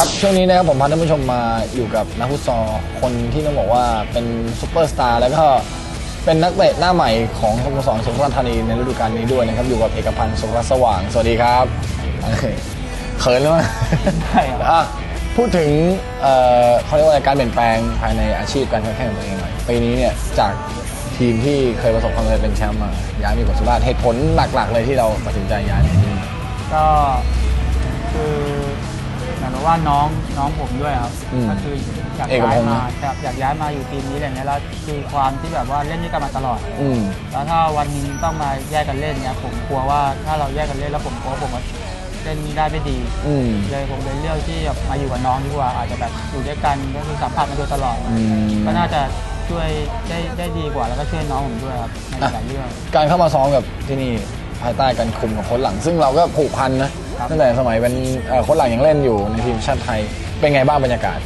ครับช่วงนี้นะครับผมพาท่านผู้ชมมาอยู่กับนักฟุตซอลคนที่ต้องบอกว่าเป็นซูเปอร์สตาร์แล้วก็เป็นนักเตะหน้าใหม่ของสโมสรสุราษฎร์ธานีในฤดูกาลนี้ด้วยนะครับ อยู่กับเอกพันธ์สุรสว่าง สวัสดีครับเขินแล้วมั้ยใช่ครับอะพูดถึงเอ่อเขาเรียกว่าอะไรการเปลี่ยนแปลงภายในอาชีพการแข่งขันของตัวเองหน่อยปีนี้เนี่ยจากทีมที่เคยประสบความสำเร็จเป็นแชมป์มาย้ายมาอยู่กับสุราษฎร์เหตุผลหลักๆ เลยที่เราตัดสินใจย้ายมาที่นี่ก็คือ เหมือนกับว่าน้องน้องผมด้วยครับอืมก็คืออยากเอกย้าพยงษ์ มานะอยากอยากย้ายมาอยู่ทีมนี้อะไรเงี้ยแล้วคือความที่แบบว่าเล่นด้วยกันมาตลอด อืม แล้วถ้าวันหนึงต้องมาแยกกันเล่นเนี่ยผมกลัวว่าถ้าเราแยกกันเล่นแล้วผมกลัวว่าผมว่าเล่นได้ไม่ดี อืม เลยผมเลยเลือกที่จะมาอยู่กับน้องดีกว่าอาจจะแบบอยู่ด้วยกันก็คือสัมผัสมาโดยตลอดอืม ก็น่าจะช่วยได้ได้ดีกว่าแล้วก็ช่วยน้องผมด้วยครับในหลายเรื่อง การเข้ามาซ้อมกับที่นี่ภายใต้การคุมของโค้ชหลัง ซึ่งเราก็ผูกพันนะครับ ตั้งแต่สมัยเป็นเอ่อโค้ชหลังยังเล่นอยู่ในทีมชาติไทย เป็นไงบ้างบรรยากาศ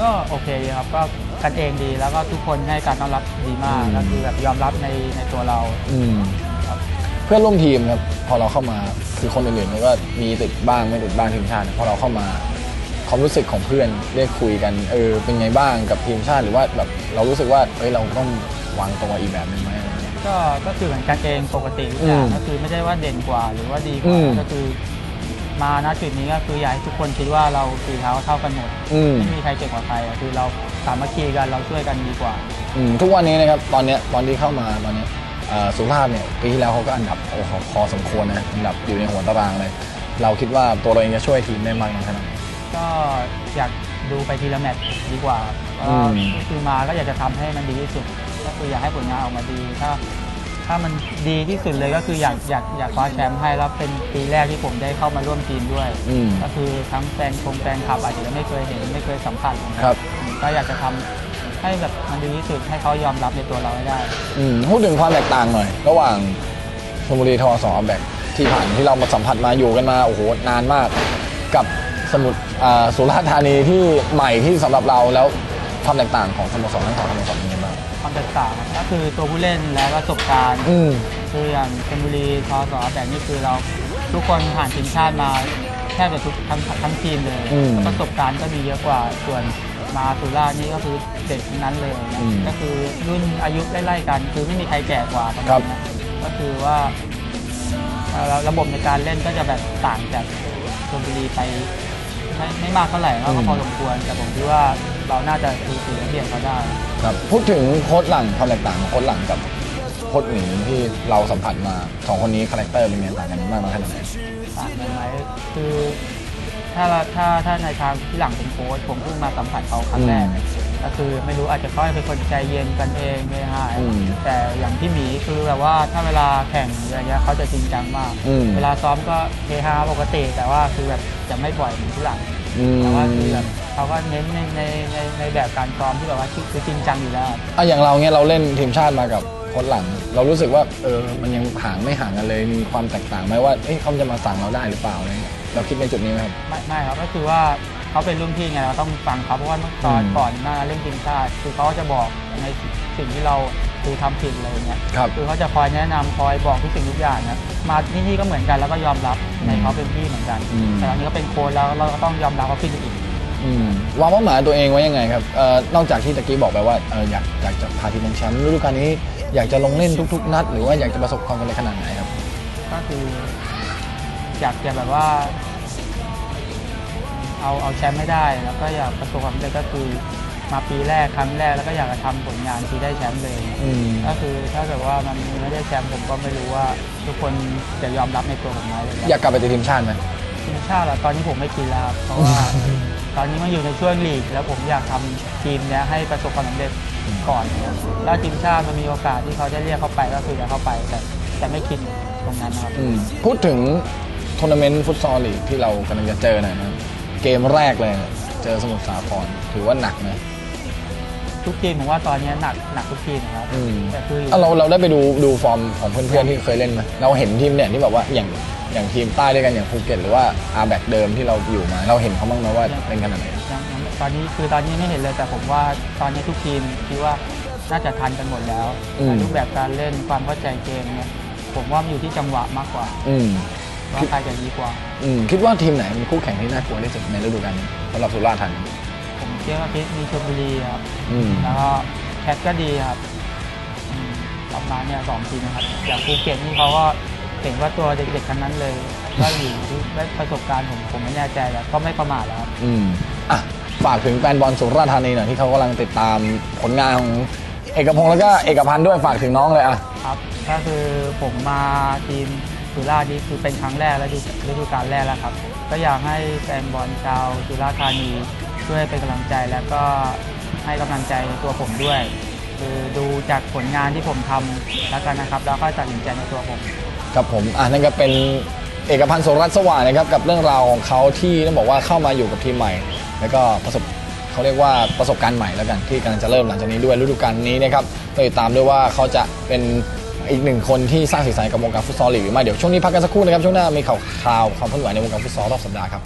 ก็โอเคครับก็กันเองดีแล้วก็ทุกคนให้การต้อนรับดีมากอืมก็คือแบบยอมรับในในตัวเราอืมครับเพื่อนร่วมทีมครับพอเราเข้ามาคือคนอื่นๆมันก็มีติดบ้างไม่ติดบ้างทีมชาติพอเราเข้ามาความรู้สึกของเพื่อนได้คุยกันเออเป็นไงบ้างกับทีมชาติหรือว่าแบบเรารู้สึกว่าเอ้ยเราต้องวางตัวอีกแบบหนึงไหมอะไรเงี้ยก็ก็คือเหมือนกันเองปกติทุกอย่างอืมก็คือไม่ได้ว่าเด่นกว่าหรือว่าดีกอืว่ามก็คือ มาณจุดนี้ก็คืออยากให้ทุกคนคิดว่าเราฝีเท้าเท่ากันหมดอืม ไม่มีใครเก่งกว่าใครอะคือเราสามัคคีกันเราช่วยกันดีกว่า อืมทุกวันนี้นะครับตอนเนี้ยตอนที่เข้ามาตอนเนี้ยเอ่อสุราษฎร์เนี่ยปีที่แล้วเขาก็อันดับโอ้โหพอสมควรนะอันดับอยู่ในหัวตารางเลย เราคิดว่าตัวเราเองจะช่วยทีมได้มากน้อยขนาดไหน ก็อยากดูไปทีละแมตช์ดีกว่าเพราะอืว่ามก็คือมาก็อยากจะทำให้มันดีที่สุด ก็คืออยากให้ผลงานออกมาดี ถ้า ถ้ามันดีที่สุดเลยก็คืออยากอยากอยากคว้าแชมป์ให้แล้วเป็นปีแรกที่ผมได้เข้ามาร่วมทีมด้วย อืม ก็คือทั้งแฟนคงแฟนคลับอาจจะยังไม่เคยเห็นไม่เคยสัมผัสครับก็อยากจะทำให้แบบมันดีที่สุดให้เขายอมรับในตัวเราให้ได้ อืมพูดถึงความแตกต่างหน่อย ระหว่างชลบุรีทอสอแบกที่ผ่านที่เรามาสัมผัสมาอยู่กันมาโอ้โหนานมาก กับสมุทรอ่าสุราษฎร์ธานีที่ใหม่ที่สำหรับเราแล้วความแตกต่างของสโมสรทั้งสองสโมสรเป็นยังไงบ้าง ความแตกต่างก็คือตัวผู้เล่นและประสบการณ์อืม คืออย่างชลบุรีทอสอแบบนี้คือเราทุกคนผ่านทีมชาติมาแทบจะทุกทั้งทั้งทีมเลยอืมแล้วประสบการณ์ก็มีเยอะกว่าส่วนมาสุราษฎร์นี่ก็คือเด็กทั้งนั้นเลยนะอืมก็คือรุ่นอายุไล่ๆกัน คือไม่มีใครแก่กว่าประครัมาบณนั้นก็คือว่าเอ่อระบบในการเล่นก็จะแบบต่างจากชลบุรีไป ไม่ไม่มากเท่าไหร่ก็พอสมควรแต่ผมคิดว่าเราน่าจะตีสีเบียดเขาได้ ครับพูดถึงโค้ชหลังความแตกต่างของโค้ชหลังกับโค้ชหนีที่เราสัมผัสมาสองคนนี้คาแรคเตอร์เป็นไงต่างกันมากน้อยขนาดไหนต่างกันไหมคือถ้าเราถ้าถ้าในทางที่หลังเป็นโค้ชผมเพิ่งมาสัมผัสเขาครั้งแรกอืม ก็คือไม่รู้อาจจะเขาเป็นคนใจเย็นกันเองไม่หายอืมแต่อย่างพี่หมีคือแบบว่าถ้าเวลาแข่งหรืออะไรเงี้ยเขาจะจริงจังมาก อืม เวลาซ้อมก็เฮฮาปกติ แต่ว่าคือแบบจะไม่ปล่อยเหมือนที่หลัง อืมแต่ว่าคือแบบเขาก็เน้นในในในในแบบการซ้อมที่แบบว่าคือจริงจังอยู่แล้ว อะอย่างเราเนี่ยเราเล่นทีมชาติมากับโค้ชหลัง เรารู้สึกว่าเออมันยังห่างไม่ห่างกันเลยมีความแตกต่างไหมว่าเอ้ยเขาจะมาสั่งเราได้หรือเปล่าอะไรเงี้ยเราคิดในจุดนี้ไหมครับ ไม่ไม่ครับก็คือว่า เขาเป็นรุ่นพี่ไงเราต้องฟังเขาเพราะว่าเมื่อตอนอืมก่อนหน้าเล่นทีมชาติคือเขาก็จะบอกในสิ่งที่เราคือทำผิดอะไรเงี้ยครับคือเขาจะคอยแนะนำคอยบอกทุกสิ่งทุกอย่างนะมาที่นี่ก็เหมือนกันแล้วก็ยอมรับในเขาเป็นพี่เหมือนกันอืมแต่อันนี้ก็เป็นโค้ชแล้วเราก็ต้องยอมรับว่าขึ้นอีกอืมวางเป้าหมายตัวเองไว้ยังไงครับเอ่อนอกจากที่ตะกี้บอกไปว่าเอออยากอยากจะพาทีมเป็นแชมป์ฤดูกาลนี้อยากจะลงเล่นทุก ๆ นัด หรือว่าอยากจะประสบความสำเร็จขนาดไหนครับ ก็คืออยากจะแบบว่า เอาเอาแชมป์ไม่ได้ แล้วก็อยากประสบความสำเร็จก็คือมาปีแรกครั้งแรกแล้วก็อยากจะทำผลงานที่ได้แชมป์เลย อืม ก็คือถ้าเกิดว่ามันไม่ได้แชมป์ผมก็ไม่รู้ว่าทุกคนจะยอมรับในตัวผมไหมเลยอยากกลับไปติดทีมชาติไหม ทีมชาติอะตอนนี้ผมไม่กินแล้วครับเพราะว่า ตอนนี้มาอยู่ในช่วงลีก แล้วผมอยากทำทีมเนี้ยให้ประสบความสำเร็จก่อนนะครับแล้วทีมชาติมันมีโอกาสที่เขาจะเรียกเข้าไปก็คือจะเข้าไปแต่แต่ไม่คิดตรงนั้นนะครับ อืม พูดถึงทัวร์นาเมนต์ฟุตซอลลีกที่เรากำลังจะเจอหน่อยนะครับ เกมแรกเลยเนี่ยเจอสมุทรสาครถือว่าหนักนะทุกทีมผมว่าตอนนี้หนักหนักทุกทีมนะครับอืมแต่คืออยู่อะเราเราได้ไปดูดูฟอร์มของเพื่อนๆที่เคยเล่นไหมเราเห็นทีมเนี่ยที่แบบว่าอย่างอย่างทีมใต้ด้วยกันอย่างภูเก็ตหรือว่าอาแบกเดิมที่เราอยู่มา เราเห็นเขาบ้างไหมว่าเป็นขนาดไหน ยังยังตอนนี้คือตอนนี้ไม่เห็นเลยแต่ผมว่าตอนนี้ทุกทีมคิดว่าน่าจะทันกันหมดแล้วอืมรูปแบบการเล่นความเข้าใจเกมเนี่ยผมว่ามันอยู่ที่จังหวะมากกว่า อืม ว่าใครจะดีกว่า อืมคิดว่าทีมไหนเป็นคู่แข่งที่น่ากลัวที่สุดในฤดูกาลนี้สำหรับสุราษฎร์ธานีผมคิดว่าคิดมีชลบุรีครับอืมแล้วก็แคทก็ดีครับอืมประมาณเนี่ยสองทีมนะครับอย่างภูเก็ตนี่เขาก็เห็นว่าตัวเด็กๆทั้งนั้นเลยก็อยู่ที่ได้ประสบการณ์ผมผมไม่แน่ใจแล้วก็ไม่ประมาทแล้วครับ อืมอะฝากถึงแฟนบอลสุราษฎร์ธานีหน่อยที่เขากำลังติดตามผลงานของเอกพงศ์แล้วก็เอกพันธ์ด้วยฝากถึงน้องเลยอะ ครับก็คือผมมาทีม สุราษฎร์นี่คือเป็นครั้งแรกและดูฤดูกาลแรกแล้วครับ ก็อยากให้แฟนบอลชาวสุราษฎร์ธานีช่วยเป็นกำลังใจแล้วก็ให้กำลังใจตัวผมด้วย คือดูจากผลงานที่ผมทำแล้วกันนะครับ แล้วก็ตัดสินใจในตัวผมครับผมอะนั่นก็เป็นเอกพันธ์โสรัตน์สว่างนะครับกับเรื่องราวของเขาที่ต้องบอกว่าเข้ามาอยู่กับทีมใหม่ แล้วก็ประสบเขาเรียกว่าประสบการณ์ใหม่แล้วกันที่กำลังจะเริ่มหลังจากนี้ด้วยฤดูกาลนี้นะครับติดตามด้วยว่าเขาจะเป็น อีกหนึ่งคนที่สร้างสีสันให้กับวงการฟุตซอลลีกหรือไม่เดี๋ยวช่วงนี้พักกันสักครู่นะครับช่วงหน้ามีข่าวข่าวความเคลื่อนไหวในวงการฟุตซอลรอบสัปดาห์ครับ